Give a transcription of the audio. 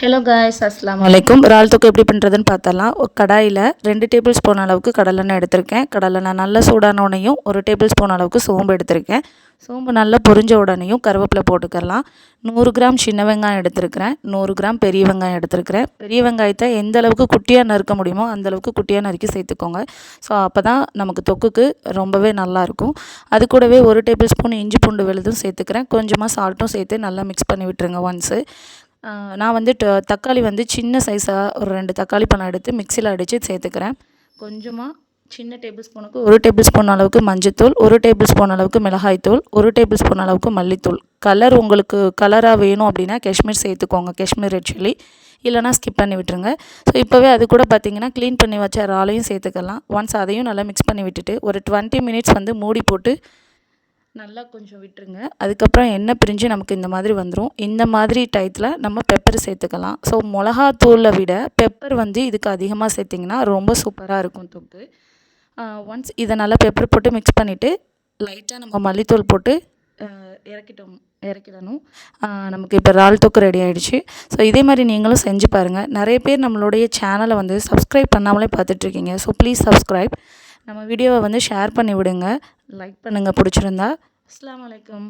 Hello guys அஸ்லாம் வலைக்கும் இறால் தொக்கு எப்படி பண்ணுறதுன்னு பார்த்தலாம் ஒரு கடாயில் ரெண்டு டேபிள் ஸ்பூன் அளவுக்கு கடலெண்ணெய் எடுத்திருக்கேன். கடலெண்ணெய் நல்லா சூடான உடனேயும் ஒரு டேபிள் ஸ்பூன் அளவுக்கு சோம்பு எடுத்திருக்கேன். சோம்பு நல்லா பொரிஞ்ச உடனேயும் கருவேப்பிலை போட்டுக்கலாம். நூறு கிராம் சின்ன வெங்காயம் எடுத்திருக்கிறேன். நூறு கிராம் பெரிய வெங்காயம் எடுத்திருக்கிறேன். பெரிய வெங்காயத்தை எந்த அளவுக்கு குட்டியாக நறுக்க முடியுமோ அந்த அளவுக்கு குட்டியாக நறுக்கி சேர்த்துக்கோங்க. ஸோ அப்போ தான் நமக்கு தொக்குக்கு ரொம்பவே நல்லாயிருக்கும் அது கூடவே ஒரு டேபிள் ஸ்பூன் இஞ்சி பூண்டு விழுதும் சேர்த்துக்கிறேன். கொஞ்சமாக சால்ட்டும் சேர்த்து நல்லா மிக்ஸ் பண்ணி விட்டுருங்க ஒன்ஸு நான் வந்து ட தக்காளி வந்து சின்ன சைஸாக ஒரு ரெண்டு தக்காளி பழம் எடுத்து மிக்சியில் அடித்து சேர்த்துக்கிறேன். கொஞ்சமாக சின்ன டேபிள் ஸ்பூனுக்கு ஒரு டேபிள் ஸ்பூன் அளவுக்கு மஞ்சத்தூள் ஒரு டேபிள் ஸ்பூன் அளவுக்கு மிளகாய்த்தூள் ஒரு டேபிள் ஸ்பூன் அளவுக்கு மல்லித்தூள். கலர் உங்களுக்கு கலராக வேணும் அப்படின்னா காஷ்மீர் சேர்த்துக்கோங்க காஷ்மீர் ரெட் சில்லி இல்லைனா ஸ்கிப் பண்ணி விட்டுருங்க. ஸோ இப்போவே அது கூட பார்த்தீங்கன்னா க்ளீன் பண்ணி வச்ச இறாலையும் சேர்த்துக்கலாம். ஒன்ஸ் அதையும் நல்லா மிக்ஸ் பண்ணி விட்டுட்டு ஒரு டுவெண்ட்டி மினிட்ஸ் வந்து மூடி போட்டு நல்லா கொஞ்சம் விட்டுருங்க. அதுக்கப்புறம் எண்ணெய் பிரிஞ்சு நமக்கு இந்த மாதிரி வந்துடும் இந்த மாதிரி டயத்தில் நம்ம பெப்பர் சேர்த்துக்கலாம். ஸோ மிளகாத்தூளை விட பெப்பர் வந்து இதுக்கு அதிகமாக சேர்த்திங்கன்னா ரொம்ப சூப்பராக இருக்கும் தொக்கு. ஒன்ஸ் இதை நல்லா பெப்பர் போட்டு மிக்ஸ் பண்ணிவிட்டு லைட்டாக நம்ம மல்லித்தூள் போட்டு இறக்கிட்டோம் இறக்கிடணும். நமக்கு இப்போ இறால் தொக்கு ரெடி ஆகிடுச்சு ஸோ இதே மாதிரி நீங்களும் செஞ்சு பாருங்கள் நிறைய பேர் நம்மளுடைய சேனலை வந்து சப்ஸ்கிரைப் பண்ணாமலே பார்த்துட்ருக்கீங்க ஸோ ப்ளீஸ் சப்ஸ்கிரைப் நம்ம வீடியோவை வந்து ஷேர் பண்ணி விடுங்க. லைக் பண்ணுங்கள் பிடிச்சிருந்தா. அஸ்லாம் வலைக்கம்